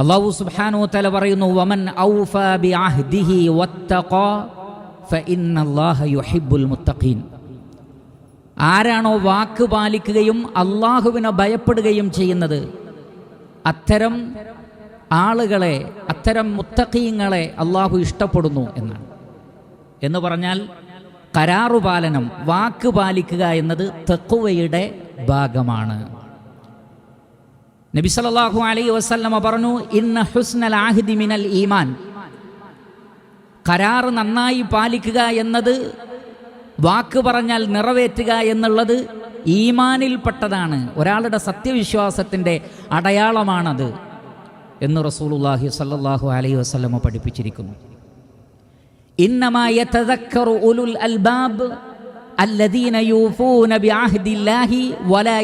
അള്ളാഹു സുബ്ഹാനഹു തല പറയുന്നു വമൻ യുഹിബ്ബുൽ മുത്തഖീൻ. ആരാണോ വാക്ക് പാലിക്കുകയും അള്ളാഹുവിനെ ഭയപ്പെടുകയും ചെയ്യുന്നത് അത്തരം ആളുകളെ അത്തരം മുത്തഖീങ്ങളെ അള്ളാഹു ഇഷ്ടപ്പെടുന്നു എന്നാണ്. എന്ന് പറഞ്ഞാൽ കരാറുപാലനം വാക്ക് പാലിക്കുക എന്നത് തെക്കുവയുടെ ഭാഗമാണ്. നബി സല്ലാഹു അലൈ വസല്ലമ പറഞ്ഞു ഇന്ന ഹുസ്നൽ ആഹിദി മിനൽ ഈമാൻ. കരാർ നന്നായി പാലിക്കുക എന്നത് വാക്ക് പറഞ്ഞാൽ നിറവേറ്റുക എന്നുള്ളത് ഈമാനിൽപ്പെട്ടതാണ്. ഒരാളുടെ സത്യവിശ്വാസത്തിന്റെ അടയാളമാണത് എന്ന് റസൂലുല്ലാഹി സല്ലാഹു അലൈ വസ്ലമ പഠിപ്പിച്ചിരിക്കുന്നു. ഇന്നമായ ഉലുൽ അൽബാബ് വലാ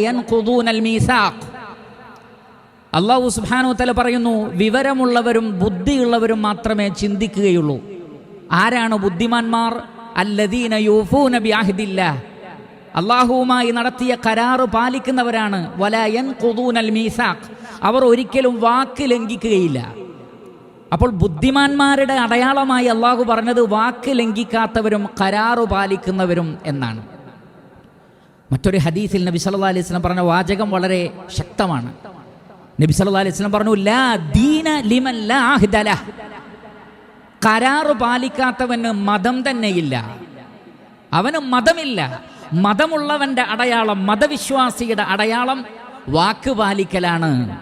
മീസാഖ്. അള്ളാഹു സുബ്ഹാനഹു തല പറയുന്നു വിവരമുള്ളവരും ബുദ്ധിയുള്ളവരും മാത്രമേ ചിന്തിക്കുകയുള്ളൂ. ആരാണ് ബുദ്ധിമാന്മാർ? അല്ലദീന യൂഫൂന ബിഅഹ്ദില്ല അള്ളാഹുവുമായി നടത്തിയ കരാറ് പാലിക്കുന്നവരാണ്. വലയൻ ഖുദൂനൽ മീസാഖ് അവർ ഒരിക്കലും വാക്ക് ലംഘിക്കുകയില്ല. അപ്പോൾ ബുദ്ധിമാന്മാരുടെ അടയാളമായി അള്ളാഹു പറഞ്ഞത് വാക്ക് ലംഘിക്കാത്തവരും കരാറ് പാലിക്കുന്നവരും എന്നാണ്. മറ്റൊരു ഹദീസിൽ നബി സല്ലാ അലൈഹി സ്വലം പറഞ്ഞ വാചകം വളരെ ശക്തമാണ്. നബി സല്ലല്ലാഹു അലൈഹി വസല്ലം പറഞ്ഞു ലാ ദീന ലിമൻ. കരാറ് പാലിക്കാത്തവന് മതം തന്നെയില്ല. അവന് മതമില്ല. മതമുള്ളവന്റെ അടയാളം മതവിശ്വാസിയുടെ അടയാളം വാക്ക് പാലിക്കലാണ്.